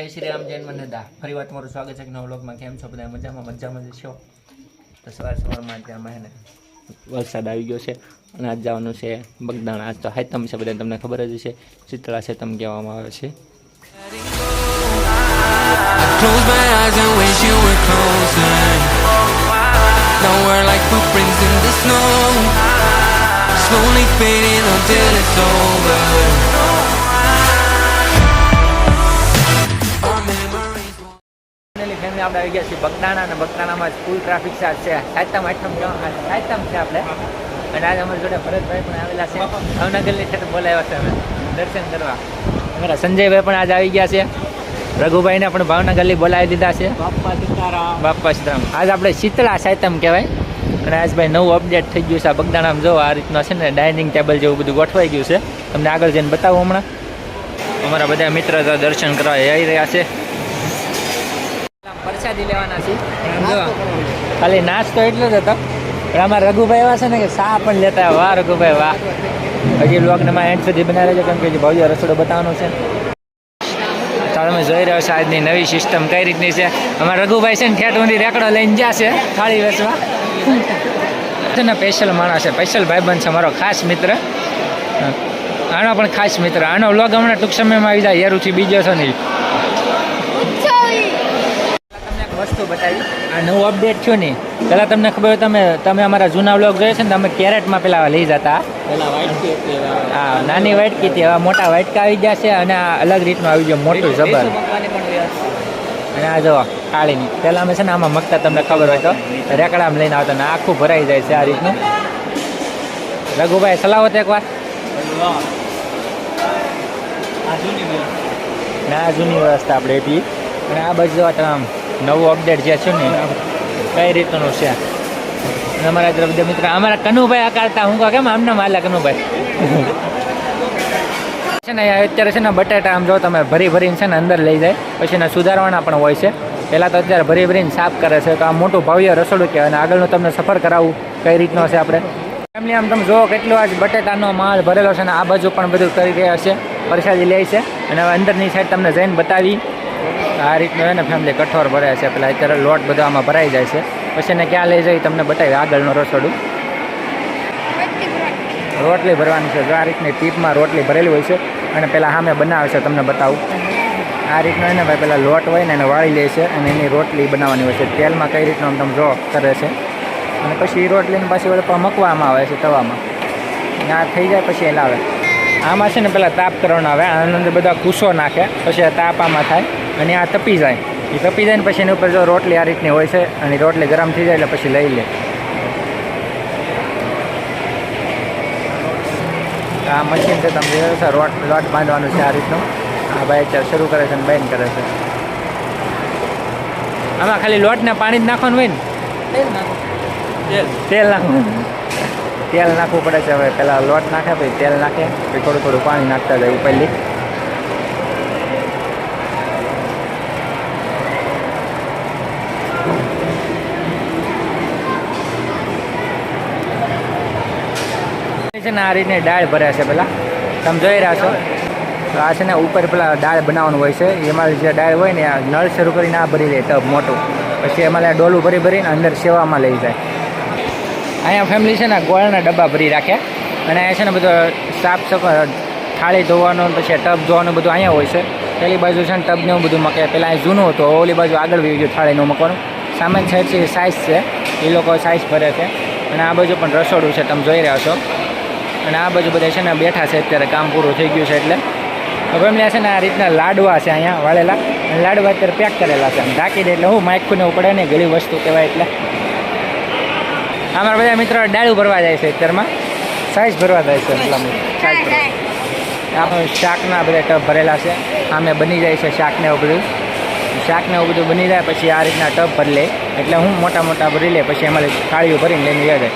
યા ફરી વાત તમારું સ્વાગત છે કે નવ લોકમાં કેમ છો બધા? મજામાં? મજામાં જ છો? તો સવાર સવારમાં ત્યાં હે ને આવી ગયો છે અને આજ જવાનું છે બગદાણા. આજ તો હાઈતમ છે બધા તમને ખબર જ છે શીતળા તમ કહેવામાં આવે છે. Slowly fading until it's over. Finally આપણે આવી ગયા છીએ બગદાણા અને બગદાણામાં ફૂલ ટ્રાફિક છે. આજ છે સાયતમ આઠમ સાયતમ છે આપણે. અને આજે અમારી જોડે ભરતભાઈ પણ આવેલા છે. ભાવનગરની છે બોલાવ્યા છે અમે. દર્શન કરવા. અમારા સંજયભાઈ પણ આજે આવી ગયા છે. રઘુભાઈને પણ ભાવનગરની બોલાવી દીધા છે. બાપા સીતારામ. બાપા સીતારામ. આજ આપણે શીતળા સાયતમ કહેવાય. અને આજ ભાઈ નવું અપડેટ થઈ ગયું છે. આ બગદાણામાં જો આ રીતના છે ને ડાઇનિંગ ટેબલ જેવું બધું ગોઠવાઈ ગયું છે. તમને આગળ જઈને બતાવું હમણાં. અમારા બધા મિત્ર દર્શન કરવા આવી રહ્યા છે. પ્રસાદી લેવાના છીએ ખાલી નાસ્તો એટલો જ હતો. પણ અમારા રઘુભાઈ એવા છે ને કે સા પણ લેતા. વાહ, રઘુભાઈ, વાહ. હજી બ્લોગને માં એન્ડ સુધી બનાવી છે કેમ કે ભવ્ય રસોડો બતાવવાનો છે. તમે જોઈ રહ્યો છો આજની નવી સિસ્ટમ કઈ રીતની છે. અમારા રઘુભાઈ છે ને ઠેઠ ઊંધી રેકડો લઈને છે, થાળી વેચવા. ને સ્પેશિયલ માણસ છે. સ્પેશિયલ ભાઈબંધ છે મારો ખાસ મિત્ર. આનો પણ ખાસ મિત્ર. આનો વ્લોગ હમણાં ટૂંક સમયમાં આવી જાય. યારુથી બીજો છે નહીં તમને એક વસ્તુ બતાવી. આ નવું અપડેટ થયું ને પહેલાં તમને ખબર હોય તમે તમે અમારા જૂના વ્લોગ જોઈએ છે ને તમે કેરેટમાં પેલા લઈ જતા. હા નાની વાટકી હતી હવે મોટા વાટકા આવી ગયા છે અને આ અલગ રીતનું આવી ગયું મોટું જબર. અને આ જો કાળીની. પહેલાં અમે છે ને આમાં મગતા તમને ખબર હોય તો. રેકડામાં લઈને આવતા ને આખું ભરાઈ જાય છે આ રીતનું. રઘુભાઈ સલાવત એકવાર? આ જૂની મેં જૂની વ્યવસ્થા આપણે એટલી અને આ બાજુ આમ નવું અપડેટ જે છે ને, કઈ રીતનું છે? અમારા તરફ મિત્ર, અમારા કનુભાઈ આકારતા, હું કહું, કેમ આમને માલા કનુભાઈ? છે ને અત્યારે છે ને બટેટા, આમ જો તમે ભરી ભરીને છે ને અંદર લઈ જાય, પછી એને સુધારવાના પણ હોય છે. પહેલાં તો અત્યારે ભરી ભરીને સાફ કરે છે, તો આ મોટું ભવ્ય રસોડું કહેવાય, અને આગળનું તમને સફર કરાવવું કઈ રીતનો છે આપણે. એમની આમ તમે જુઓ કેટલો આજ બટેટાનો માલ ભરેલો છે અને આ બાજુ પણ બધું કરી રહ્યા છે પ્રસાદી લે છે, અને હવે અંદરની સાઈડ તમને જઈને બતાવી. આ રીતનું એને ફેમિલી કઠોર ભરાય છે. પેલા અત્યારે લોટ બધો આમાં ભરાઈ જાય છે. પછી એને ક્યાં લઈ જઈ તમને બતાવી આગળનું રસોડું. રોટલી ભરવાની છે. જો આ રીતની ટીપમાં રોટલી ભરેલી હોય છે. અને પેલા સામે બનાવે છે. તમને બતાવું. આ રીતનો એને ભાઈ, પેલા લોટ હોય ને એને વાળી લે છે અને એની રોટલી બનાવવાની હોય છે. તેલમાં કઈ રીતનો તમે જો કરે છે. અને પછી એ રોટલીને પાછી પણ મૂકવામાં આવે છે તવામાં. આ થઈ જાય પછી એ લાવે. આમાં છે ને પેલા તાપ કરવાનો આવે. આનંદ બધા કૂસો નાખે. પછી તાપ આમાં થાય. અને આ તપી જાય. એ તપી જાય ને પછી એની ઉપર જો રોટલી આ રીતની હોય છે અને રોટલી ગરમ થઈ જાય એટલે પછી લઈ લે. આ મશીન છે તમે જોયો છો રોટ લોટ બાંધવાનું છે આ રીતનું. આ ભાઈ અત્યારે શરૂ કરે છે અને બેન કરે છે. આમાં ખાલી લોટને પાણી જ નાખવાનું હોય ને? તેલ નાખવું તેલ. નાખવું પડે છે હવે. પહેલાં લોટ નાખે પછી તેલ નાખે પછી થોડું થોડું પાણી નાખતા જાય ઉપરલી છે ને આ રીતની દાળ ભરે છે પેલા. તમે જોઈ રહ્યા છો. તો આ છે ને ઉપર પેલા દાળ બનાવવાનું હોય છે. એમાં જે દાળ હોય ને આ નળ શરૂ કરીને આ ભરી લે ટબ મોટું. પછી એમાં ડોલું ભરી ભરીને અંદર સેવામાં લઈ જાય. અહીંયા ફેમિલી છે ને ગોળના ડબ્બા ભરી રાખ્યા અને અહીંયા છે ને બધો સાફ સફાઈ થાળી ધોવાનું, પછી ટબ ધોવાનું બધું અહીંયા હોય છે. પેલી બાજુ છે ને ટબને એવું બધું મૂકે. પહેલાં અહીં જૂનું હતું, ઓલી બાજુ આગળ વી ગયું થાળીનું મૂકવાનું. સામાન સાઈડ છે. સાઇઝ છે એ લોકો સાઇઝ ભરે છે. અને આ બાજુ પણ રસોડું છે. તમે જોઈ રહ્યા છો. અને આ બાજુ બધા છે ને બેઠા છે, અત્યારે કામ પૂરું થઈ ગયું છે એટલે. હવે એમને છે ને આ રીતના લાડવા છે અહીંયા વાળેલા. અને લાડવા અત્યારે પેક કરેલા છે. ઢાંકી દે એટલે હું માઇકુને ઉપડે ને ઘણી વસ્તુ કહેવાય એટલે. અમારા બધા મિત્રો ડાળું ભરવા જાય છે અત્યારમાં. સાઈઝ ભરવા જાય છે આપણે શાકના બધા ટબ ભરેલા છે. આમે બની જાય છે શાકને એવું બધું. શાકને એવું બધું બની જાય પછી આ રીતના ટબ ભરી લે. એટલે હું મોટા મોટા ભરી લે, પછી એમાં થાળીઓ ભરીને લઈને જાય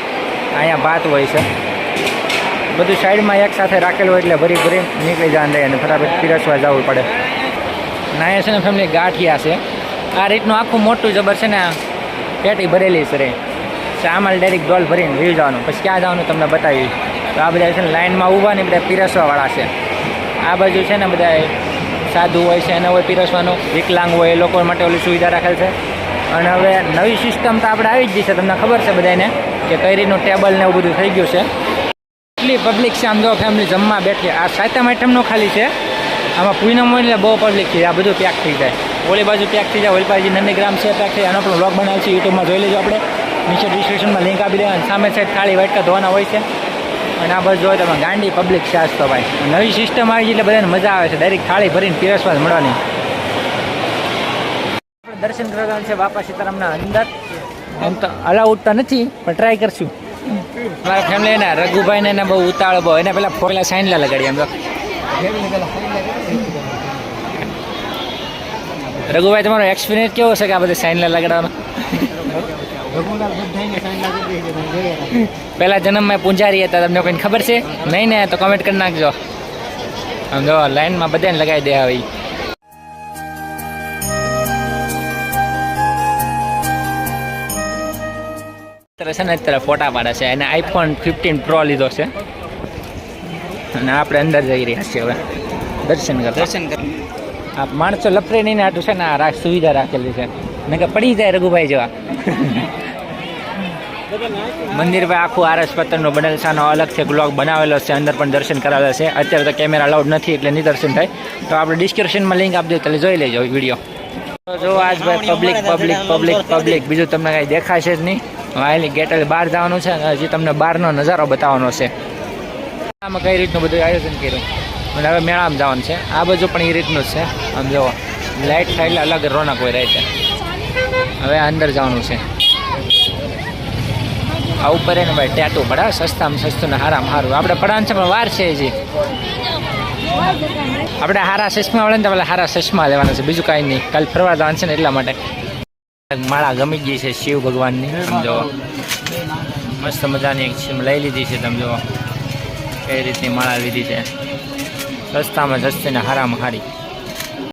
અહીંયા ભાત હોય છે. બધું સાઈડમાં એક સાથે રાખેલું એટલે ભરી ભરી નીકળી જવાનું રહે અને ફટાફટ પીરસવા જવું પડે. અહીંયા છે ને ફેમિલી ગાંઠિયા છે. આ રીતનું આખું મોટું જબર છે ને પેટી ભરેલી છે રે. આમાં ડાયરેક્ટ ડોલ ભરીને વી જવાનું. પછી ક્યાં જવાનું તમને બતાવી તો આ બધા છે ને લાઇનમાં ઊભા ને બધા પીરસવાવાળા છે. આ બાજુ છે ને બધા સાધુ હોય છે, એને હોય પીરસવાનું. વિકલાંગ હોય, એ લોકો માટે ઓલી સુવિધા રાખેલ છે. અને હવે નવી સિસ્ટમ તો આપણે આવી જ છે. તમને ખબર છે બધાને કે કઈ રીતનું ટેબલ ને એવું બધું થઈ ગયું છે. એટલી પબ્લિક છે આમ જો ફેમિલી જમવા બેઠી. આ સાતમ આઈટમનો ખાલી છે. આમાં પૂનમ એટલે બહુ પબ્લિક છે. આ બધું પેક થઈ જાય. ઓલી બાજુ પેક થઈ જાય. ઓલી બાજુ નંદીગ્રામ છે પેક થઈ એનો પણ બ્લોગ બનાવે છે યુટ્યુબમાં જોઈ લેજો આપણે. નીચે ડિસ્ક્રિપ્શનમાં લિંક આપી દે અને સામે સાઈડ થાળી વાટકા ધોવાના હોય છે. અને આ બાજુ જોઈએ તમે. ગાંડી પબ્લિક છે આજ તો ભાઈ. નવી સિસ્ટમ આવી ગઈ એટલે બધાને મજા આવે છે. ડાયરેક્ટ થાળી ભરીને પીરસવા મળવાની. દર્શન કરવાનું છે બાપા સીતારામના અંદર. એમ તો અલાઉડ તો નથી, પણ ટ્રાય કરશું. મારા ફેમિલી ને રઘુભાઈ ને એને બહુ ઉતાળ બહુ. એને પેલા ફોરેલા સાઈન લા લગાડી એમ તો રઘુભાઈ, તમારો એક્સપિરિયન્સ કેવો છે કે આ બધી સાઈન લા લગાડવાનો? પહેલા જન્મમાં પૂંજારી હતા, તમને કોઈને ખબર છે? નહીં ને, તો કમેન્ટ કરી નાખજો. આમ જો લાઈનમાં બધાને લગાવી દે હવે અત્યારે છે ને અત્યારે ફોટા પાડે છે એને આઈફોન ફિફ્ટીન પ્રો લીધો છે. અને આપણે અંદર જઈ રહ્યા છીએ હવે. દર્શન કર દર્શન કર આ માણસો લફરે નહીં ને આટલું છે ને આ રાખ સુવિધા રાખેલી છે. મેં કે પડી જાય રઘુભાઈ જેવા. મંદિર ભાઈ આખું આરસ પત્તરનું બનેલ છે અલગ છે બ્લોગ બનાવેલો છે અંદર પણ દર્શન કરાવેલા છે. અત્યારે તો કેમેરા અલાઉડ નથી એટલે નહીં દર્શન થાય. તો આપણે ડિસ્ક્રિપ્શનમાં લિંક આપી દઉં એટલે જોઈ લેજો વીડિયો જો આજ ભાઈ પબ્લિક પબ્લિક પબ્લિક પબ્લિક બીજું તમને કાંઈ દેખાશે જ નહીં. વાયલી ગેટ બહાર જવાનું છે અને હજી તમને બહારનો નજારો બતાવવાનો છે. આમાં કઈ રીતનું બધું આયોજન કર્યું? અને હવે મેળામાં જવાનું છે. આ બાજુ પણ એ રીતનું જ છે. આમ જુઓ. લાઇટ થાય એટલે અલગ રોનક હોય રહે છે હવે અંદર જવાનું છે. આ ઉપર એને ભાઈ ટેટું પડે સસ્તામાં સસ્તું ને હારામાં સારું આપણે પડવાનું છે પણ વાર છે હજી. આપણે હારા ચશ્મા વળે ને તમારે હારા ચશ્મા લેવાના છે. બીજું કાંઈ નહીં. કાલ ફરવા જવાનું છે ને એટલા માટે. માળા ગમી ગઈ છે શિવ ભગવાનની. તમે મસ્ત મજાની એક લઈ લીધી છે, તમે જુઓ એ રીતની માળા લીધી છે. સસ્તામાં સસ્તી ને હારામાં હારી.